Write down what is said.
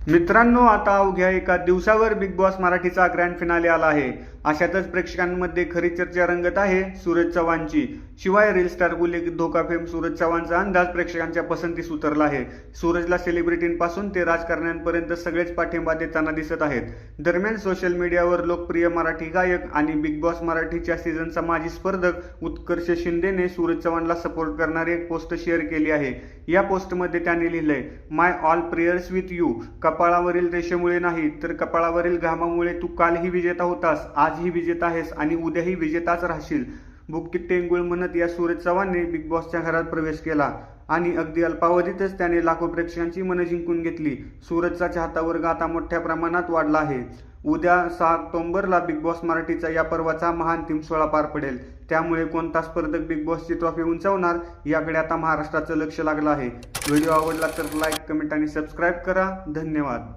मित्रांनो आता अवघ्या एका दिवसावर बिग बॉस मराठीचा ग्रँड फिनाले आला आहे. अशातच प्रेक्षकांमध्ये खरी चर्चा रंगत आहे सूरज चव्हाणची. शिवाय रील स्टार गुले धोका फेम सूरज चव्हाणचा अंदाज प्रेक्षकांच्या पसंतीस उतरला आहे. सूरजला सेलिब्रिटींपासून ते राजकारण्यांपर्यंत सगळेच पाठिंबा देताना दिसत आहेत. दरम्यान सोशल मीडियावर लोकप्रिय मराठी गायक आणि बिग बॉस मराठीच्या सीझनचा माजी स्पर्धक उत्कर्ष शिंदेने सूरज चव्हाणला सपोर्ट करणारी एक पोस्ट शेअर केली आहे. या पोस्टमध्ये त्याने लिहिलंय my all prayers with you कपाळावरील रेषेमुळे नाही तर कपाळावरील घामामुळे तू कालही विजेता होतास आजही विजेता आहेस आणि उद्याही विजेताच राहशील. बुक्की टेंगुळ म्हणत या सूरज चव्हाणने बिग बॉसच्या घरात प्रवेश केला आणि अगदी अल्पावधीतच त्याने लाखो प्रेक्षकांची मनं जिंकून घेतली. सूरजचा चाहता वर्ग आता मोठ्या प्रमाणात वाढला आहे. उद्या सहा ऑक्टोंबरला बिग बॉस मराठीचा या पर्वाचा महांतिम सोहळा पार पडेल. त्यामुळे कोणता स्पर्धक बिग बॉसची ट्रॉफी उंचावणार याकडे आता महाराष्ट्राचं लक्ष लागलं आहे. व्हिडिओ आवडला तर लाईक कमेंट आणि सबस्क्राईब करा. धन्यवाद.